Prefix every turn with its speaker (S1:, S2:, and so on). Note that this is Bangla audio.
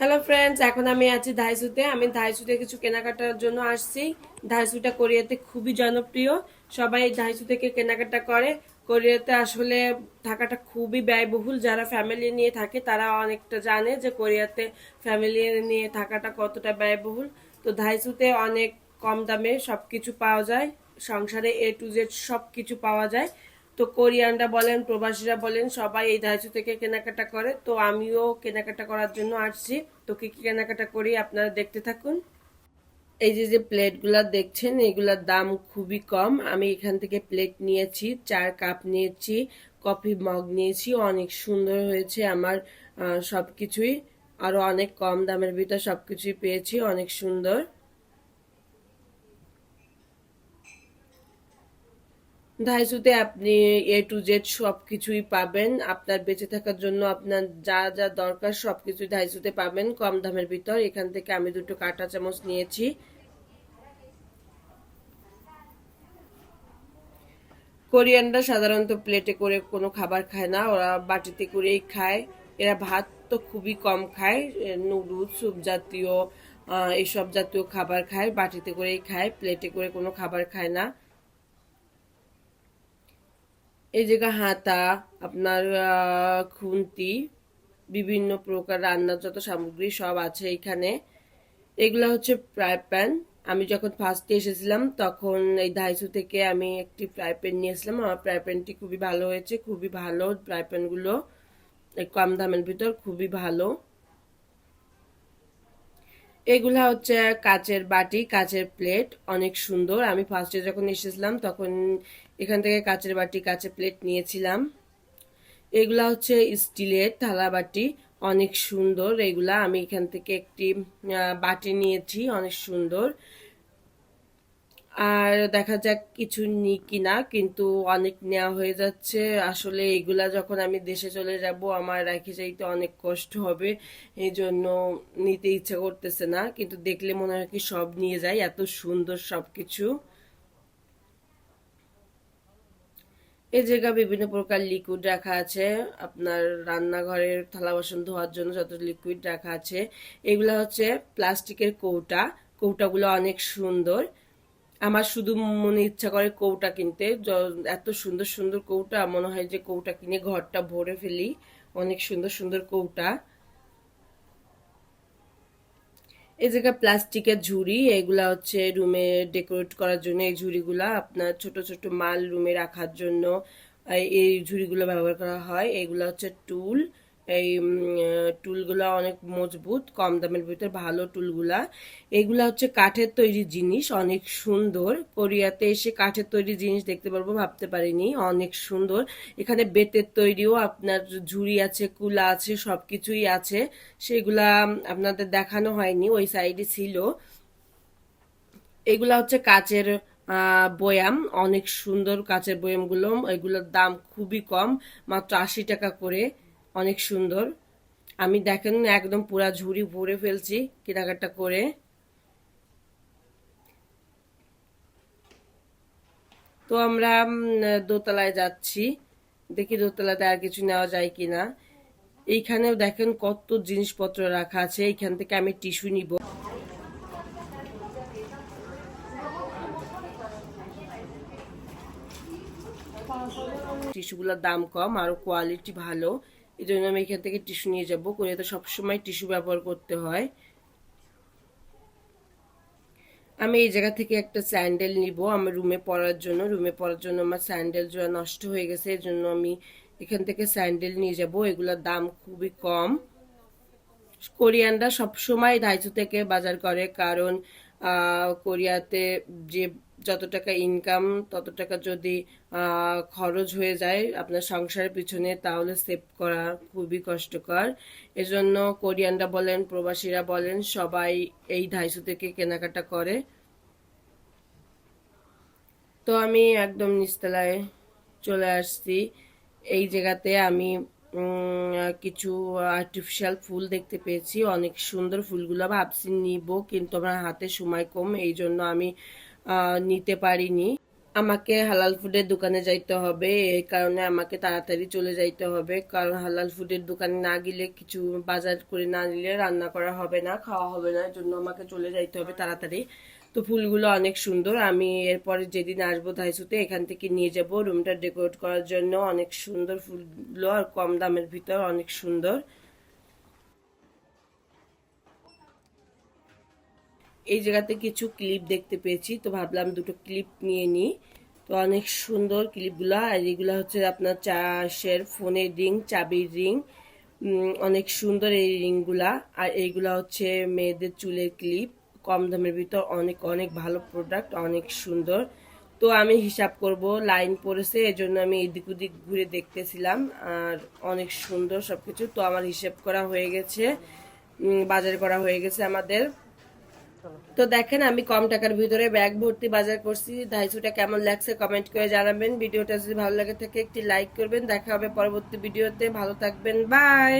S1: হ্যালো ফ্রেন্ডস এখন আমি আছি ধাইসুতে আমি ধাইসুতে কিছু কেনাকাটার জন্য আসছি। ধাইসুটা কোরিয়াতে খুবই জনপ্রিয়। সবাই ধাইসু থেকে কেনাকাটা করে। কোরিয়াতে আসলে থাকাটা খুবই ব্যয়বহুল। যারা ফ্যামিলি নিয়ে থাকে, তারা অনেকটা জানে যে কোরিয়াতে ফ্যামিলি নিয়ে থাকাটা কতটা ব্যয়বহুল। তো ধাইসুতে অনেক কম দামে সবকিছু পাওয়া যায়। সংসারে এ টু জেড সব কিছু পাওয়া যায়। তো কোরিয়ানরা বলেন, প্রবাসীরা বলেন, সবাই এই দায়িত্ব থেকে কেনাকাটা করে। তো আমিও কেনাকাটা করার জন্য আসছি। তো কি কি কেনাকাটা করি আপনারা দেখতে থাকুন। এই যে যে প্লেটগুলা দেখছেন, এগুলার দাম খুবই কম। আমি এখান থেকে প্লেট নিয়েছি, চার কাপ নিয়েছি, কফি মগ নিয়েছি, অনেক সুন্দর হয়েছে আমার সব কিছুই আরও অনেক কম দামের ভিতর সবকিছুই পেয়েছি, অনেক সুন্দর। ধাইসুতে আপনি এ টু জেড সব কিছুই পাবেন, আপনার বেঁচে থাকার জন্য আপনার যা যা দরকার সব কিছুই ধাইসুতে পাবেন কম দামের ভিতর, এখান থেকে আমি দুটো কাঁটা চামচ নিয়েছি। কোরিয়ানরা সাধারণত প্লেটে করে কোনো খাবার খায় না, ওরা বাটিতে করেই খায়। এরা ভাত তো খুবই কম খায় নুডলস, স্যুপ জাতীয় এইসব জাতীয় খাবার খায়, বাটিতে করেই খায় প্লেটে করে কোনো খাবার খায় না। এই জায়গা হাতা, আপনার খুন্তি, বিভিন্ন প্রকার রান্নার যত সামগ্রী সব আছে এখানে। এগুলা হচ্ছে ফ্রাই প্যান। আমি যখন ফার্স্টে এসেছিলাম, তখন এই ধাইসু থেকে আমি একটি ফ্রাই প্যান নিয়েছিলাম। আমার ফ্রাই প্যানটি খুবই ভালো হয়েছে, খুবই ভালো। ফ্রাই প্যানগুলো কম দামের ভিতর খুবই ভালো। এগুলা হচ্ছে কাচের বাটি, কাচের প্লেট অনেক সুন্দর। আমি ফার্স্টে যখন এসেছিলাম, তখন এখান থেকে কাচের বাটি, কাচের প্লেট নিয়েছিলাম। এগুলা হচ্ছে স্টিলের থালা বাটি, অনেক সুন্দর। এগুলা আমি এখান থেকে একটি বাটি নিয়েছি, অনেক সুন্দর। আর দেখা যাক কিছু নিই কিনা, কিন্তু অনেক নেওয়া হয়ে যাচ্ছে। আসলে এগুলা যখন আমি দেশে চলে যাব, আমার রেখে যাইতে অনেক কষ্ট হবে। এই জন্য নিতে ইচ্ছা করতেছে না, কিন্তু দেখলে মনে হয় কি সব নিয়ে যাই, এত সুন্দর সবকিছু। এই জায়গা বিভিন্ন প্রকার লিকুইড রাখা আছে। আপনার রান্নাঘরের থালা বাসন ধোয়ার জন্য যত লিকুইড রাখা আছে। এগুলা হচ্ছে প্লাস্টিকের কৌটা। কৌটাগুলো অনেক সুন্দর। আমার শুধু মনে ইচ্ছা করে কৌটা কিনতে। এত সুন্দর সুন্দর কৌটা, মনে হয় যে কৌটা কিনে ঘরটা ভরে ফেলি। অনেক সুন্দর সুন্দর কৌটা। এই জায়গায় প্লাস্টিকের ঝুড়ি, এগুলা হচ্ছে রুমে ডেকোরেট করার জন্য এই ঝুড়িগুলা, আপনার ছোট ছোট মাল রুমে রাখার জন্য এই ঝুড়িগুলো ব্যবহার করা হয়। এগুলা হচ্ছে টুল। এই টুলগুলা অনেক মজবুত, কম দামের ভিতরে ভালো টুলগুলা। এগুলা হচ্ছে কাঠের তৈরি জিনিস, অনেক সুন্দর। কোরিয়াতে এসে কাঠের তৈরি জিনিস দেখতে পারব, ভাবতে পারিনি, অনেক সুন্দর। এখানে বেতের তৈরিও আপনার ঝুড়ি আছে, কুলা আছে, সবকিছুই আছে। সেগুলা আপনাদের দেখানো হয়নি, ওই সাইডে ছিল। এগুলা হচ্ছে কাচের বয়াম, অনেক সুন্দর কাচের বয়ামগুলো। এগুলোর দাম খুবই কম, মাত্র আশি টাকা করে। অনেক সুন্দর। আমি দেখেন একদম পুরা ঝুড়ি ভরে ফেলছি কেনাকাটা করে। তো আমরা দোতলায় যাচ্ছি। দেখি দোতলাতে আর কিছু নেওয়া যায় কিনা। এইখানেও দেখেন কত জিনিসপত্র রাখা আছে। এইখান থেকে আমি টিস্যু নিব। টিস্যুগুলোর দাম কম, আর কোয়ালিটি ভালো। এই জন্য আমি এখান থেকে টিস্যু নিয়ে যাব কোরিয়াতে সবসময় টিস্যু ব্যবহার করতে হয়। আমি এই জায়গা থেকে একটা স্যান্ডেল নিব আমার রুমে পরার জন্য রুমে পরার জন্য আমার স্যান্ডেল জোড়া নষ্ট হয়ে গেছে এই জন্য আমি এখান থেকে স্যান্ডেল নিয়ে যাব, এগুলোর দাম খুবই কম। কোরিয়ানরা সবসময় দায়িত্ব থেকে বাজার করে, কারণ কোরিয়াতে যে যত টাকা ইনকাম তত টাকা যদি খরচ হয়ে যায় আপনার সংসারের পিছনে, তাহলে সেভ করা খুবই কষ্টকর। এজন্য কোরিয়ানরা বলেন, প্রবাসীরা বলেন, সবাই এই ধাইসু থেকে কেনাকাটা করে। তো আমি একদম নিচতলায় চলে আসছি। এই জায়গাতে আমি কিছু আর্টিফিশিয়াল ফুল দেখতে পেয়েছি। অনেক সুন্দর ফুলগুলো ভাবছি নিব, কিন্তু আমার হাতে সময় কম। এই জন্য আমি নিতে পারিনি। আমাকে হালাল ফুডের দোকানে যাইতে হবে, এই কারণে আমাকে তাড়াতাড়ি চলে যাইতে হবে। কারণ হালাল ফুডের দোকানে না গেলে কিছু বাজার করে না নিলে রান্না করা হবে না, খাওয়া হবে না জন্য আমাকে চলে যাইতে হবে তাড়াতাড়ি। তো ফুলগুলো অনেক সুন্দর। আমি এরপরে যেদিন আসব ধাইসুতে এখান থেকে নিয়ে যাব। রুমটা ডেকোরেট করার জন্য অনেক সুন্দর ফুলগুলো আর কম দামের ভিতর অনেক সুন্দর। এই জায়গাতে কিছু ক্লিপ দেখতে পেয়েছি। তো ভাবলাম দুটো ক্লিপ নিয়ে নিই। তো অনেক সুন্দর ক্লিপগুলো আর এগুলো হচ্ছে আপনার চাষের ফোনের রিং, চাবির রিং। অনেক সুন্দর এই রিংগুলা। আর এইগুলা হচ্ছে মেয়েদের চুলের ক্লিপ কম দামের ভিতর অনেক অনেক ভালো প্রোডাক্ট অনেক সুন্দর। তো আমি হিসাব করব লাইন পড়েছে, এজন্য আমি এদিক ওদিক ঘুরে দেখতেছিলাম। আর অনেক সুন্দর সবকিছু। তো আমার হিসাব করা হয়ে গেছে। বাজার করা হয়ে গেছে আমাদের। তো দেখেন, আমি কম টাকার ভিতরে ব্যাগ ভর্তি বাজার করছি। ধাইসুটা কেমন লাগছে কমেন্ট করে জানাবেন। ভিডিওটা যদি ভালো লাগে থাকে, একটি লাইক করবেন। দেখা হবে পরবর্তী ভিডিওতে। ভালো থাকবেন। বাই!